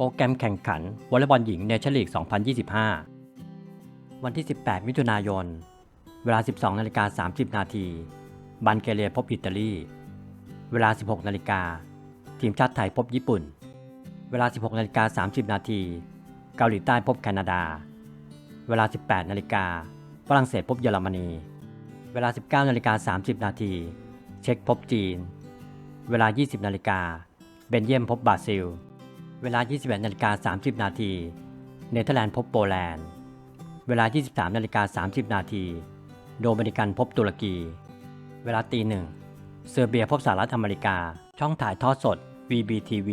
โปรแกรมแข่งขันวอลเลย์บอลหญิงเนชั่นลีก 2025 วันที่ 18 มิถุนายน เวลา 12นาฬิกา30 นาทีบันเกเรียพบอิตาลี เวลา 16นาฬิกาทีมชาติไทยพบญี่ปุ่น เวลา 16นาฬิกา30 นาทีเกาหลีใต้พบแคนาดา เวลา 18นาฬิกาฝรั่งเศสพบเยอรมนี เวลา 19นาฬิกา30 นาทีเช็กพบจีน เวลา 20นาฬิกาเบนเยียมพบบราซิล เวลา 21นาฬิกา30 นาทีเนเธอร์แลนด์พบโปแลนด์ เวลา 23นาฬิกา30 นาทีโดมินิกันพบตุรกี เวลาตีหนึ่งเซอร์เบียพบสหรัฐอเมริกา ช่องถ่ายทอดสด VBTV